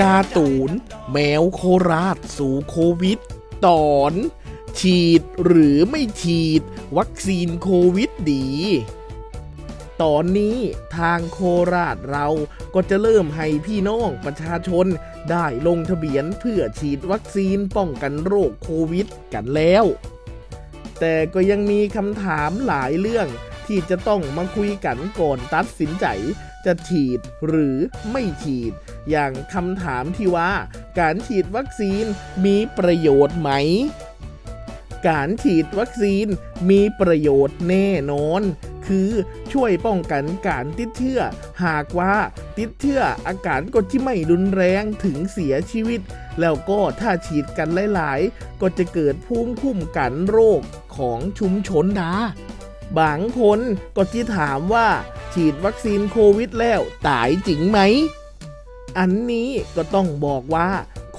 การตูน แมวโคราช สู่โควิด ตอน ฉีดหรือไม่ฉีด วัคซีนโควิดดี ตอนนี้ทางโคราชเราก็จะเริ่มให้พี่น้องประชาชน ได้ลงทะเบียนเพื่อฉีดวัคซีนป้องกันโรคโควิดกันแล้ว แต่ก็ยังมีคำถามหลายเรื่อง ที่จะต้องมาคุยกันก่อนตัดสินใจ จะฉีดหรือไม่ฉีด อย่างคำถามที่ว่า การฉีดวัคซีนมีประโยชน์ไหม การฉีดวัคซีนมีประโยชน์แน่นอน คือช่วยป้องกันการติดเชื้อ หากว่าติดเชื้ออาการก็ที่ไม่รุนแรงถึงเสียชีวิต แล้วก็ถ้าฉีดกันหลาย ๆ ก็จะเกิดภูมิคุ้มกันโรคของชุมชนดา บางคนก็ที่ถามว่า ฉีดวัคซีนโควิดแล้ว ตายจริงไหม อันนี้ก็ต้องบอกว่า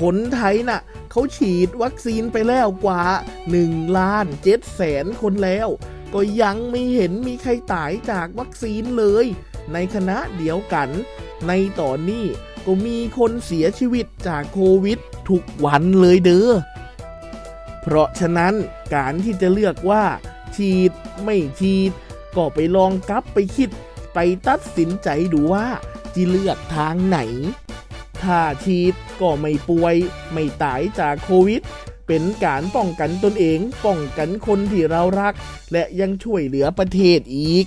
คนไทยน่ะเขาฉีดวัคซีนไปแล้วกว่า1ล้าน7แสนคนแล้ว ก็ยังไม่เห็นมีใครตายจากวัคซีนเลย ในคณะเดียวกัน ในตอนนี้ก็มีคนเสียชีวิตจากโควิดทุกวันเลยเด้อเพราะฉะนั้นการที่จะเลือกว่า ฉีด ไม่ฉีด ก็ไปลองกลับไปคิด ไปตัดสินใจดูว่าจะเลือกทางไหน ถ้าฉีดก็ไม่ป่วย ไม่ตายจากโควิด เป็นการป้องกันตนเองป้องกันคนที่เรารัก และยังช่วยเหลือประเทศอีก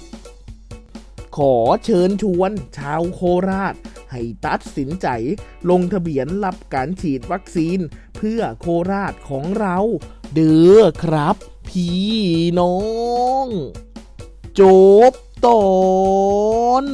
ขอเชิญชวนชาวโคราชให้ตัดสินใจลงทะเบียนรับการฉีดวัคซีน เพื่อโคราชของเรา เด้อครับ พี่น้อง จบตอน